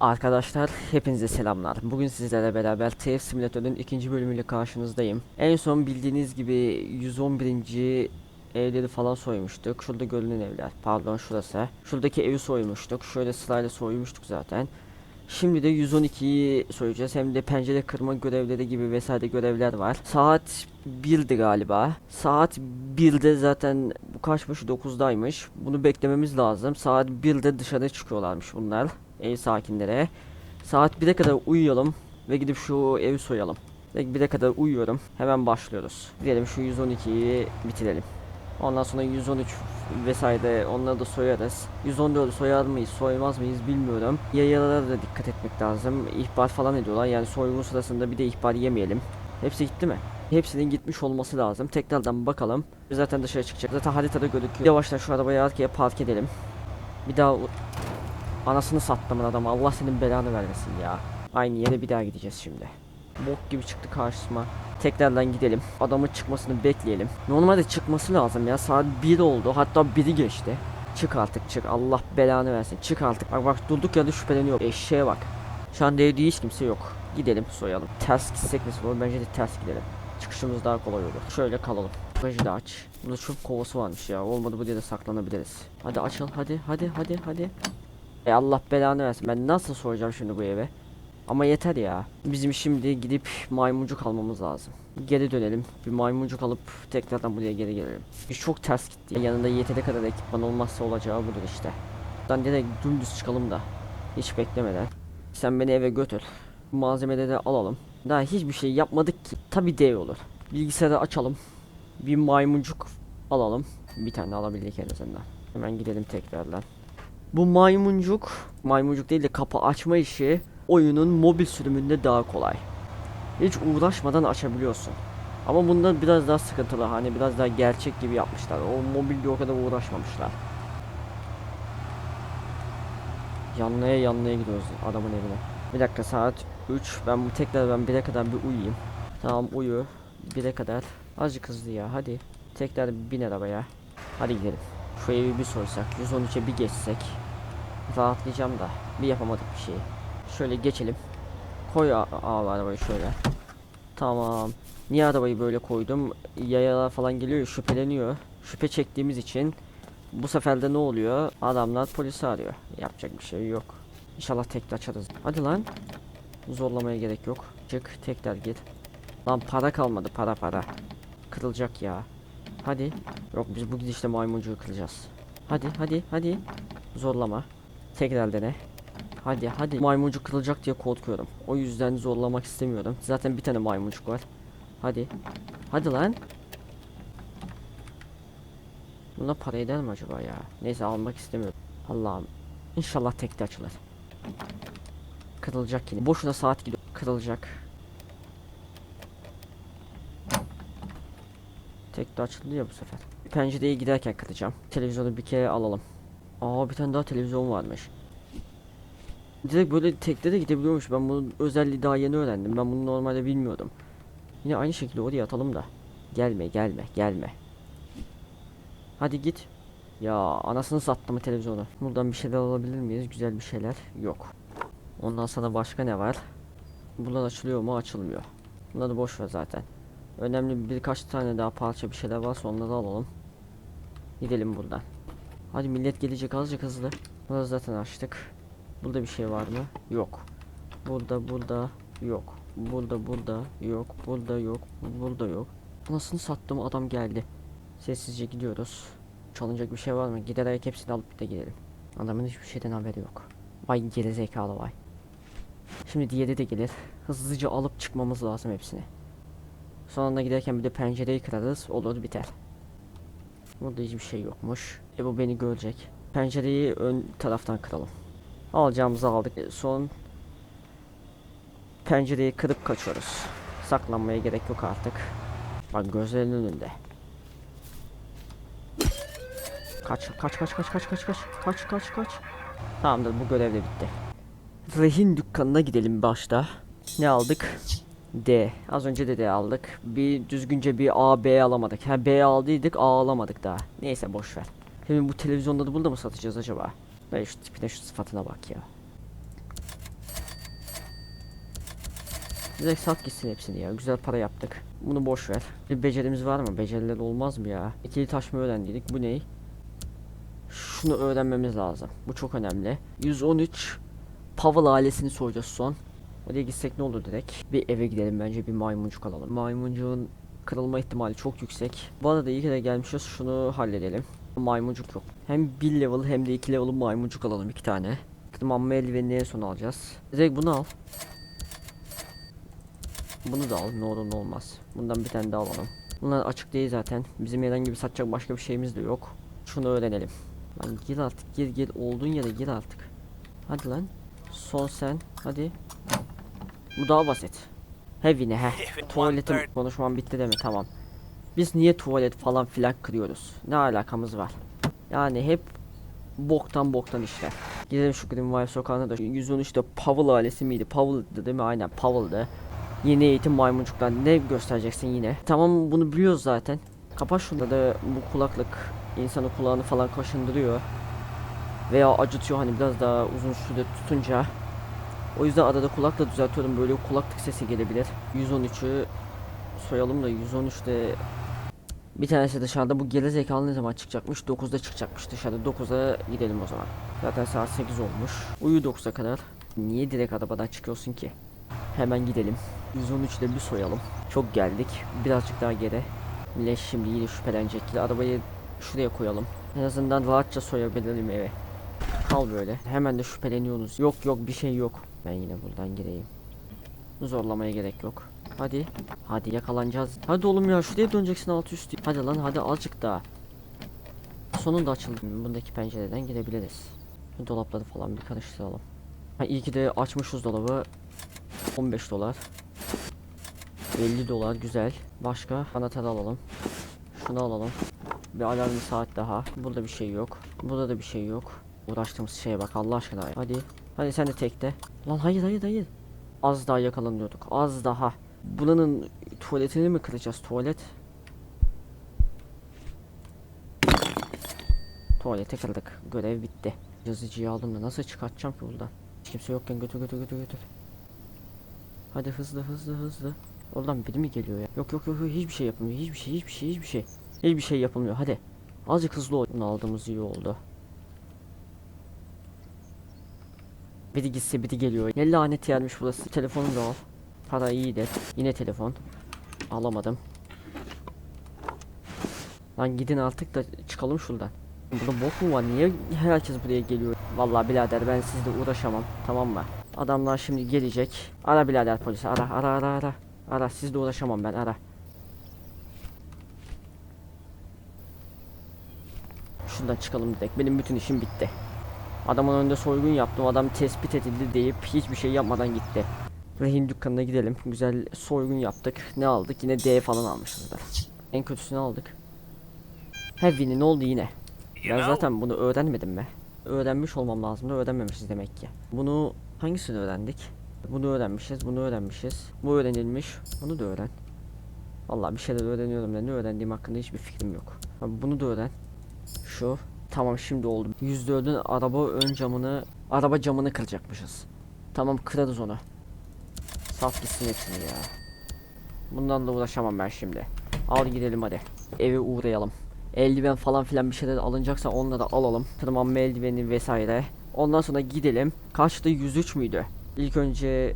Arkadaşlar hepinize selamlar. Bugün sizlerle beraber TF Simülatör'ün ikinci bölümüyle karşınızdayım. En son bildiğiniz gibi 111. evleri falan soymuştuk. Şurada görünen evler. Pardon şurası. Şuradaki evi soymuştuk. Şöyle sırayla soymuştuk zaten. Şimdi de 112'yi soyacağız. Hem de pencere kırma görevleri gibi vesaire görevler var. Saat 1'di galiba. Saat 1'de zaten bu kaçmış 9'daymış. Bunu beklememiz lazım. Saat 1'de dışarı çıkıyorlarmış bunlar. Ev sakinlere. Saat 1'e kadar uyuyalım ve gidip şu evi soyalım. Ve 1'e kadar uyuyorum. Hemen başlıyoruz. Diyelim şu 112'yi bitirelim. Ondan sonra 113 vesaire onları da soyarız. 114'ü soyar mıyız soymaz mıyız bilmiyorum. Yayalara da dikkat etmek lazım. İhbar falan ediyorlar yani soygun sırasında bir de ihbar yemeyelim. Hepsi gitti mi? Hepsinin gitmiş olması lazım. Tekrardan bakalım. Zaten dışarı çıkacak. Zaten haritada gözüküyor. Yavaştan şu arabayı arkaya park edelim. Bir daha anasını sattım adam. Allah senin belanı vermesin ya. Aynı yere bir daha gideceğiz şimdi. Bok gibi çıktı karşıma. Tekrardan gidelim. Adamın çıkmasını bekleyelim. Normalde çıkması lazım ya. Saat 1 oldu. Hatta 1'i geçti. Çık artık çık. Allah belanı versin. Çık artık. Bak bak durduk ya da şüpheleniyor. Eşeğe bak. Şu anda evde hiç kimse yok. Gidelim soyalım. Ters gitsek nasıl olur? Bence de ters gidelim. Çıkışımız daha kolay olur. Şöyle kalalım. Bagajı da aç. Burada çöp kovası varmış ya. Olmadı bu diye de saklanabiliriz. Hadi açıl hadi hadi hadi hadi. E Allah belanı versin. Ben nasıl soyacağım şimdi bu eve? Ama yeter ya. Bizim şimdi gidip maymuncuk almamız lazım. Geri dönelim. Bir maymuncuk alıp tekrardan buraya geri gelelim. İş çok ters gitti. Yanında yeteri kadar ekipman olmazsa olacağı budur işte. Buradan direkt dümdüz çıkalım da. Hiç beklemeden. Sen beni eve götür. Malzemeleri de alalım. Daha hiçbir şey yapmadık ki. Tabi dev olur. Bilgisayarı açalım. Bir maymuncuk alalım. Bir tane alabildik en azından. Hemen gidelim tekrardan. Bu maymuncuk, maymuncuk değil de kapı açma işi oyunun mobil sürümünde daha kolay. Hiç uğraşmadan açabiliyorsun. Ama bunda biraz daha sıkıntılı. Hani biraz daha gerçek gibi yapmışlar. O mobilde o kadar uğraşmamışlar. Yanlaya yanlaya gidiyoruz adamın evine. Bir dakika saat 3. Ben bu tekrar ben 1'e kadar bir uyuyayım. Tamam uyu. 1'e kadar. Azıcık hızlı ya hadi. Tekrar bin arabaya. Hadi gidelim. Şu evi bir soysak. 113'e bir geçsek. Rahatlayacağım da. Bir yapamadık bir şey. Şöyle geçelim. Koy abi arabayı şöyle. Tamam. Niye arabayı böyle koydum? Yayalar falan geliyor şüpheleniyor. Şüphe çektiğimiz için bu sefer de ne oluyor? Adamlar polisi arıyor. Yapacak bir şey yok. İnşallah tekrar açarız. Hadi lan. Zorlamaya gerek yok. Çık tekrar git. Lan para kalmadı para para. Kırılacak ya. Hadi. Yok biz bu gidişle maymuncuğu kıracağız. Hadi hadi hadi. Zorlama. Tekrar dene. Hadi hadi maymuncuk kırılacak diye korkuyorum. O yüzden zorlamak istemiyorum. Zaten bir tane maymuncuk var. Hadi. Hadi lan. Buna para eder mi acaba ya? Neyse almak istemiyorum. Allah'ım. İnşallah tekte açılır. Kırılacak yine. Boşuna saat gidiyor. Kırılacak. Tekte açıldı ya bu sefer. Pencereye giderken kıracağım. Televizyonu bir kere alalım. Aa bir tane daha televizyon varmış. Direkt böyle tekte de gidebiliyormuş. Ben bunun özelliği daha yeni öğrendim. Ben bunu normalde bilmiyordum. Yine aynı şekilde oraya atalım da. Gelme gelme gelme. Hadi git. Ya anasını sattı mı televizyonu? Buradan bir şeyler alabilir miyiz? Güzel bir şeyler. Yok. Ondan sonra başka ne var? Bunlar açılıyor mu? Açılmıyor. Bunları boş ver zaten. Önemli birkaç tane daha parça bir şeyler varsa onları alalım. Gidelim buradan. Hadi millet gelecek azıcık hızlı. Bunları zaten açtık. Burada bir şey var mı? Yok. Burada burada yok. Burada burada yok. Burada yok. Burada yok. Nasıl sattım adam geldi. Sessizce gidiyoruz. Çalınacak bir şey var mı? Giderek hepsini alıp bir de gidelim. Adamın hiçbir şeyden haberi yok. Vay gerizekalı vay. Şimdi diğeri de gelir. Hızlıca alıp çıkmamız lazım hepsini. Sonunda giderken bir de pencereyi kırarız. Olur biter. Burada hiçbir şey yokmuş. E bu beni görecek. Pencereyi ön taraftan kıralım. Alacağımızı aldık. E, Son pencereyi kırıp kaçıyoruz. Saklanmaya gerek yok artık. Bak gözlerinin önünde. Kaç kaç kaç kaç kaç kaç kaç kaç kaç kaç. Tamamdır bu görev de bitti. Rehin dükkanına gidelim başta. Ne aldık? D. Az önce de D aldık. Bir düzgünce bir A, B alamadık. Ha B aldıydık, A alamadık daha. Neyse boş ver. Şimdi bu televizyonları burada mı satacağız acaba? Dayı şu tipine şu sıfatına bak ya. Direkt sat gitsin hepsini ya. Güzel para yaptık. Bunu boş ver. Bir becerimiz var mı? Beceriler olmaz mı ya? İkili taş mı öğrendik? Bu ne? Şunu öğrenmemiz lazım. Bu çok önemli. 113 Pavel ailesini soyacağız son. Oraya gitsek ne olur direkt? Bir eve gidelim bence bir maymuncuk alalım. Maymuncuğun kırılma ihtimali çok yüksek. Bu arada iyi ki de gelmişiz. Şunu halledelim. Maymuncuk yok. Hem 1 level hem de 2 level maymuncuk alalım iki tane. Tırmanma eldivenini en son alacağız. Direkt bunu al. Bunu da al. Ne olur ne olmaz. Bundan bir tane daha alalım. Bunlar açık değil zaten. Bizim herhangi bir satacak başka bir şeyimiz de yok. Şunu öğrenelim. Lan gir artık gir gir. Olduğun yere gir artık. Hadi lan. Son sen. Hadi. Bu daha basit. Heavy ne he. Tuvaletim konuşmam bitti deme tamam. Biz niye tuvalet falan filan kırıyoruz? Ne alakamız var? Yani hep boktan boktan işler. Gidelim şu Greenway sokağına da 113'te Pavel ailesi miydi? Pavel'dı değil mi? Aynen Pavel'dı. Yeni eğitim maymuncuklar ne göstereceksin yine? Tamam bunu biliyoruz zaten. Kapat şunu da bu kulaklık insanın kulağını falan kaşındırıyor. Veya acıtıyor hani biraz daha uzun süre tutunca. O yüzden arada kulakla düzeltiyorum böyle kulaklık sesi gelebilir. 113'ü soyalım da 113'te bir tanesi dışarıda bu geri zekalı ne zaman çıkacakmış? 9'da çıkacakmış dışarıda 9'a gidelim o zaman. Zaten saat 8 olmuş. Uyu 9'a kadar. Niye direkt arabadan çıkıyorsun ki? Hemen gidelim. 113'te bir soyalım. Çok geldik. Birazcık daha geri. Leş şimdi yine şüphelenecekler. Arabayı şuraya koyalım. En azından rahatça soyabilirim eve. Kal böyle. Hemen de şüpheleniyorsunuz. Yok yok bir şey yok. Ben yine buradan gireyim. Zorlamaya gerek yok. Hadi. Hadi yakalanacağız. Hadi oğlum ya şuraya döneceksin alt üst. Hadi lan hadi azıcık daha. Sonunda açıldı. Bundaki pencereden girebiliriz. Dolapları falan bir karıştıralım. Ha iyi ki de açmışız dolabı. 15 dolar. 50 dolar güzel. Başka anahtar alalım. Şunu alalım. Bir alarmlı saat daha. Burada bir şey yok. Burada da bir şey yok. Uğraştığımız şeye bak Allah aşkına. Hadi. Hadi sen de tekte. Lan hayır hayır hayır. Az daha yakalanıyorduk. Az daha. Buranın tuvaletini mi kıracağız? Tuvalet. Tuvalete kırdık. Görev bitti. Yazıcıyı aldım da nasıl çıkartacağım ki buradan? Kimse yokken götür götür götür götür. Hadi hızlı hızlı hızlı. Oradan biri mi geliyor ya? Yok yok yok hiçbir şey yapılmıyor. Hiçbir şey hiçbir şey hiçbir şey. Hiçbir şey yapılmıyor. Hadi. Azıcık hızlı ol. Aldığımız iyi oldu. Biri gitse biri geliyor. Ne lanet yermiş burası. Telefonu da al. Para iyidir. Yine telefon. Alamadım. Lan gidin artık da çıkalım şuradan. Burada bok mu var? Niye herkes buraya geliyor? Vallahi birader ben sizle uğraşamam. Tamam mı? Adamlar şimdi gelecek. Ara birader polisi. Ara ara ara ara. Ara sizle uğraşamam ben ara. Şuradan çıkalım direkt. Benim bütün işim bitti. Adamın önünde soygun yaptım. Adam tespit edildi deyip hiçbir şey yapmadan gitti. Rehin dükkanına gidelim. Güzel soygun yaptık. Ne aldık? Yine D falan almışızdır. En kötüsünü aldık. Heavy'ni ne oldu yine? Ben zaten bunu öğrenmedim mi? Öğrenmiş olmam lazım da öğrenmemişiz demek ki. Bunu hangisini öğrendik? Bunu öğrenmişiz, bunu öğrenmişiz. Bu öğrenilmiş. Bunu da öğren. Vallahi bir şeyler öğreniyorum da ne öğrendiğim hakkında hiçbir fikrim yok. Abi bunu da öğren. Şu. Tamam şimdi oldu. %4'ün araba ön camını, araba camını kıracakmışız. Tamam kırarız onu. Saf gitsin hepsini ya. Bundan da uğraşamam ben şimdi. Al gidelim hadi. Eve uğrayalım. Eldiven falan filan bir şeyler alınacaksa onları alalım. Tırmanma eldiveni vesaire. Ondan sonra gidelim. Kaçtı 103 müydü? İlk önce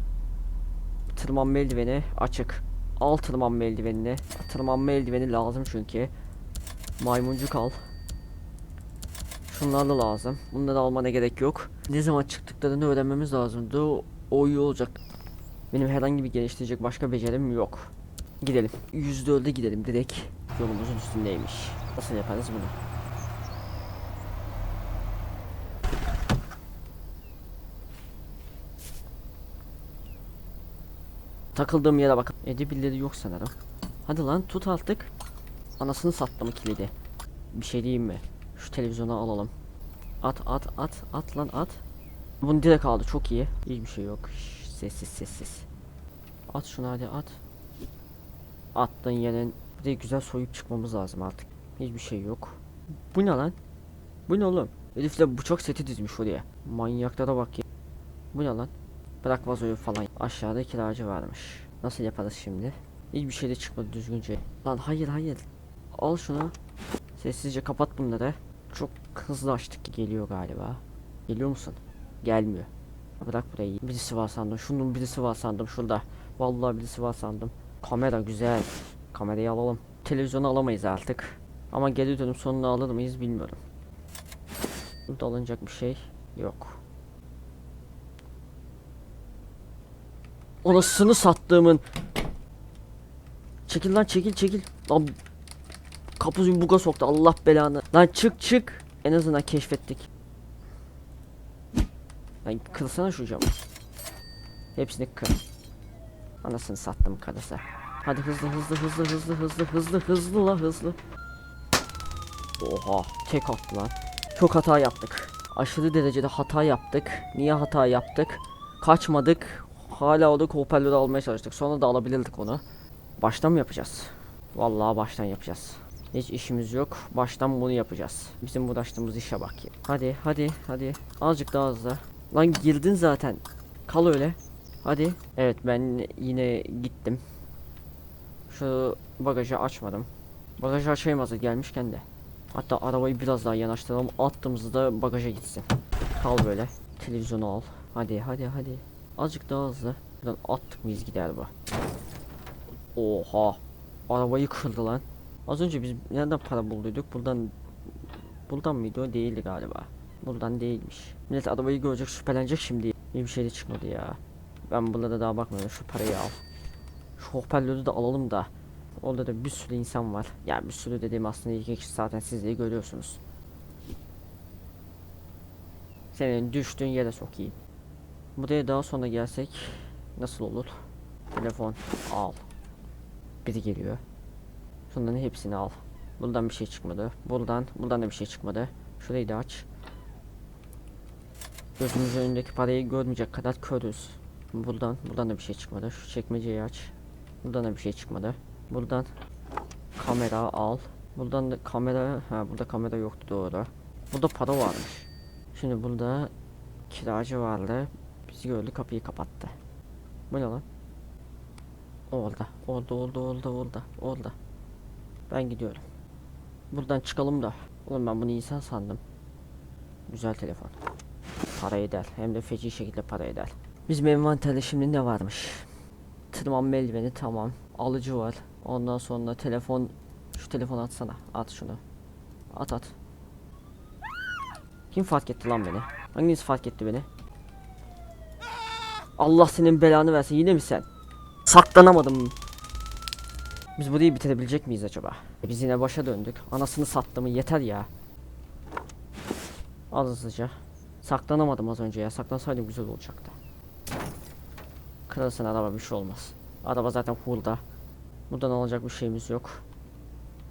tırmanma eldiveni açık. Al tırmanma eldivenini. Tırmanma eldiveni lazım çünkü. Maymuncuk al. Şunlar da lazım. Bunları almana gerek yok. Ne zaman çıktıklarını öğrenmemiz lazımdı. O, iyi olacak. Benim herhangi bir geliştirecek başka becerim yok. Gidelim. %4'e gidelim direkt. Yolumuzun üstündeymiş. Nasıl yaparız bunu? Takıldığım yere bak. Edebilleri yok sanırım. Hadi lan tut artık. Anasını sattım kilidi. Bir şey diyeyim mi? Şu televizyonu alalım. At at at at lan at. Bunu direkt aldı çok iyi. Hiçbir şey yok. Şş, sessiz sessiz. At şunu hadi at. Attığın yerin bir de güzel soyup çıkmamız lazım artık. Hiçbir şey yok. Bu ne lan? Bu ne oğlum? Herifler bıçak seti dizmiş oraya. Manyaklara bak ya. Bu ne lan? Bırak vazoyu falan. Aşağıda kiracı varmış. Nasıl yaparız şimdi? Hiçbir şey de çıkmadı düzgünce. Lan hayır hayır. Al şunu. Sessizce kapat bunları. Çok hızlı açtık ki geliyor galiba. Geliyor musun? Gelmiyor. Bırak burayı. Birisi var sandım. Şunun birisi var sandım şurada. Vallahi birisi var sandım. Kamera güzel. Kamerayı alalım. Televizyonu alamayız artık. Ama geri dönüp sonunu alır mıyız bilmiyorum. Burada alınacak bir şey yok. Anasını sattığımın. Çekil lan çekil çekil. Lan kapı buga soktu Allah belanı. Lan çık çık. En azından keşfettik. Lan kırsana şu camı. Hepsini kır. Anasını sattım karısı. Hadi hızlı hızlı hızlı hızlı hızlı hızlı hızlı la hızlı. Oha tek attı lan. Çok hata yaptık. Aşırı derecede hata yaptık. Niye hata yaptık? Kaçmadık. Hala o da hoparlörü almaya çalıştık. Sonra da alabilirdik onu. Baştan mı yapacağız? Vallahi baştan yapacağız. Hiç işimiz yok. Baştan bunu yapacağız. Bizim uğraştığımız işe bak. Hadi hadi hadi. Azıcık daha hızlı. Lan girdin zaten. Kal öyle. Hadi. Evet ben yine gittim. Şu bagajı açmadım. Bagajı açayım hazır gelmişken de. Hatta arabayı biraz daha yanaştıralım. Attığımızda bagaja gitsin. Kal böyle. Televizyonu al. Hadi hadi hadi. Azıcık daha hızlı. Buradan attık mıyız gider bu. Oha. Arabayı kırdı lan. Az önce biz nereden para bulduyduk? Buradan Buradan mıydı o? Değildi galiba. Buradan değilmiş. Millet arabayı görecek şüphelenecek şimdi. İyi bir şey de çıkmadı ya. Ben bunlara daha bakmıyorum. Şu parayı al. Şu hoparlörü de alalım da. Orada da bir sürü insan var. Yani bir sürü dediğim aslında iki kişi zaten siz de görüyorsunuz. Senin düştüğün yere sokayım. Buraya daha sonra gelsek nasıl olur? Telefon al. Biri geliyor. Şunların hepsini al. Buradan bir şey çıkmadı. Buradan, buradan da bir şey çıkmadı. Şurayı da aç. Gözümüzün önündeki parayı görmeyecek kadar körüz. Buradan, buradan da bir şey çıkmadı. Şu çekmeceyi aç. Buradan da bir şey çıkmadı. Buradan kamera al. Buradan da kamera, ha burada kamera yoktu doğru. Burada para varmış. Şimdi burada kiracı vardı. Bizi gördü kapıyı kapattı. Bu ne lan? Orada, orada, orada, orada, orada, orada. Ben gidiyorum. Buradan çıkalım da. Oğlum ben bunu insan sandım. Güzel telefon. Para eder. Hem de feci şekilde para eder. Bizim envanterde şimdi ne varmış? Tırmanma eldiveni tamam. Alıcı var. Ondan sonra telefon. Şu telefonu atsana. At şunu. At at. Kim fark etti lan beni? Hanginiz fark etti beni? Allah senin belanı versin yine mi sen? Saklanamadım. Biz burayı bitirebilecek miyiz acaba? Biz yine başa döndük. Anasını sattığımı yeter ya. Az hızlıca. Saklanamadım az önce ya. Saklansaydım güzel olacaktı. Kırılsın araba bir şey olmaz. Araba zaten hurda. Buradan alacak bir şeyimiz yok.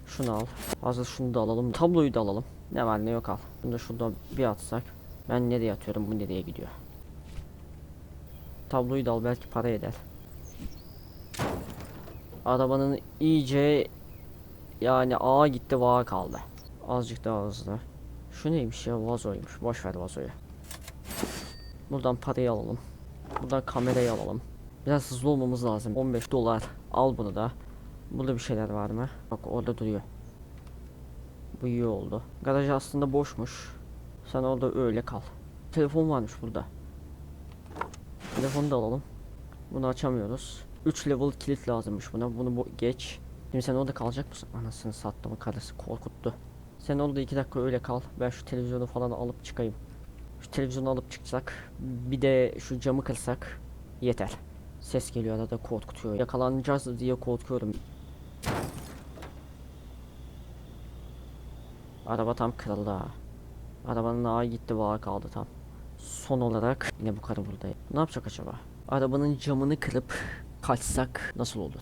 Şunu al. Hazır şunu da alalım. Tabloyu da alalım. Ne var ne yok al. Bunu da şuradan bir atsak. Ben nereye atıyorum bu nereye gidiyor. Tabloyu da al belki para eder. Arabanın iyice yani ağa gitti vağa kaldı. Azıcık daha hızlı. Şu neymiş ya vazoymuş. Boş ver vazoyu. Buradan parayı alalım. Buradan kamerayı alalım. Biraz hızlı olmamız lazım. 15 dolar. Al bunu da. Burada bir şeyler var mı? Bak orada duruyor. Bu iyi oldu. Garaj aslında boşmuş. Sen orada öyle kal. Telefon varmış burada. Telefonu da alalım. Bunu açamıyoruz. 3 level kilit lazımmış buna. Bunu bu geç. Şimdi sen orada kalacak mısın? Anasını sattım karısı korkuttu. Sen orada 2 dakika öyle kal. Ben şu televizyonu falan alıp çıkayım. Şu televizyonu alıp çıksak. Bir de şu camı kırsak. Yeter. Ses geliyor arada korkutuyor. Yakalanacağız diye korkuyorum. Araba tam kırıldı ha. Arabanın ağı gitti vağa kaldı tam. Son olarak yine bu karı burada. Ne yapacak acaba? Arabanın camını kırıp kaçsak nasıl olur?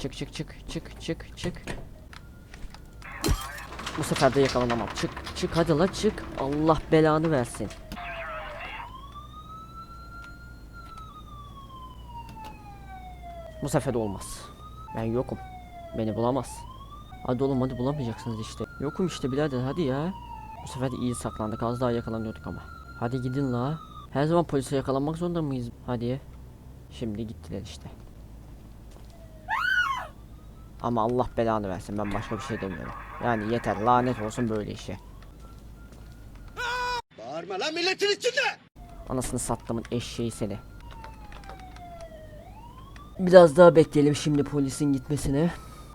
Çık çık çık çık çık çık. Bu sefer de yakalanamam. Çık çık hadi la çık. Allah belanı versin. Bu sefer de olmaz. Ben yokum. Beni bulamaz. Hadi oğlum hadi bulamayacaksınız işte. Yokum işte birader hadi ya. Bu sefer de iyi saklandık az daha yakalanıyorduk ama. Hadi gidin la. Her zaman polise yakalanmak zorunda mıyız? Hadi. Şimdi gittiler işte. Ama Allah belanı versin ben başka bir şey demiyorum. Yani yeter lanet olsun böyle işe. Bağırma lan milletin içinde! Anasını sattımın eşeği seni. Biraz daha bekleyelim şimdi polisin gitmesini.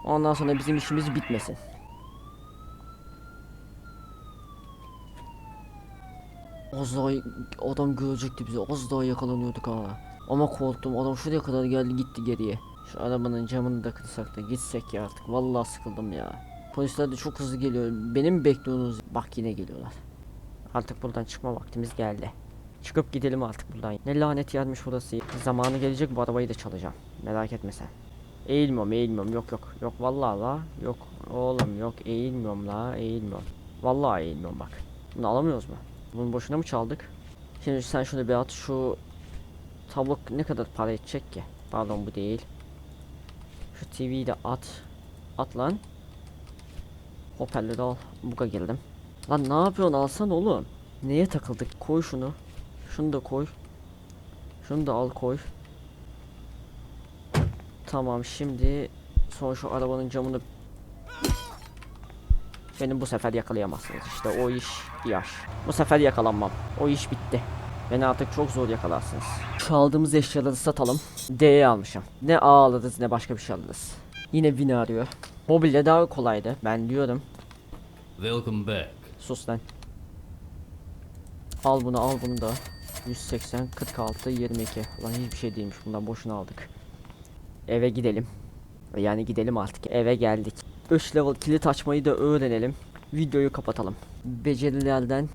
Ondan sonra bizim işimiz bitmesin. Az daha adam görecekti bizi. Az daha yakalanıyorduk ha. Ama korktum. Adam şuraya kadar geldi gitti geriye. Şu arabanın camını da kırsak da gitsek ya artık. Vallahi sıkıldım ya. Polisler de çok hızlı geliyor. Benim bekliyorsunuz. Bak yine geliyorlar. Artık buradan çıkma vaktimiz geldi. Çıkıp gidelim artık buradan. Ne lanet yermiş burası. Zamanı gelecek bu arabayı da çalacağım. Merak etme sen. Eğilmiyorum eğilmiyorum yok yok. Yok vallahi la. Yok oğlum yok eğilmiyorum la eğilmiyorum. Vallahi eğilmiyorum bak. Bunu alamıyoruz mu? Bunu boşuna mı çaldık? Şimdi sen şunu bir at şu tablo ne kadar para edecek ki? Pardon bu değil. Şu TV'yi de at. At lan. Hoparlörü al. Buga girdim. Lan ne yapıyorsun alsan oğlum. Neye takıldık? Koy şunu. Şunu da koy. Şunu da al koy. Tamam şimdi son şu arabanın camını Beni bu sefer yakalayamazsınız. İşte o iş yaş. Bu sefer yakalanmam. O iş bitti. Beni artık çok zor yakalarsınız. Çaldığımız eşyaları satalım. D'ye almışım. Ne A alırız ne başka bir şey alırız. Yine Win arıyor. Mobilya daha kolaydı. Ben diyorum. Welcome back. Sus lan. Al bunu al bunu da. 180 46 22. Lan hiçbir şey değilmiş. Bundan boşuna aldık. Eve gidelim. Yani gidelim artık. Eve geldik. 3 level kilit açmayı da öğrenelim. Videoyu kapatalım. Becerilerden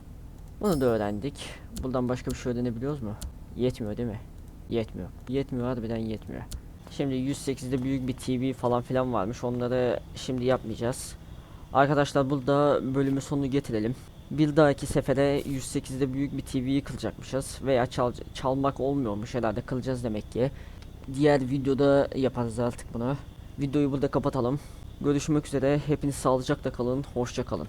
bunu da öğrendik. Buradan başka bir şey öğrenebiliyoruz mu? Yetmiyor değil mi? Yetmiyor. Yetmiyor harbiden yetmiyor. Şimdi 108'de büyük bir TV falan filan varmış. Onları şimdi yapmayacağız. Arkadaşlar burada bölümü sonunu getirelim. Bir dahaki sefere 108'de büyük bir TV'yi kılacakmışız veya çal çalmak olmuyormuş herhalde kılacağız demek ki. Diğer videoda yaparız artık bunu. Videoyu burada kapatalım. Görüşmek üzere. Hepiniz sağlıcakla kalın. Hoşça kalın.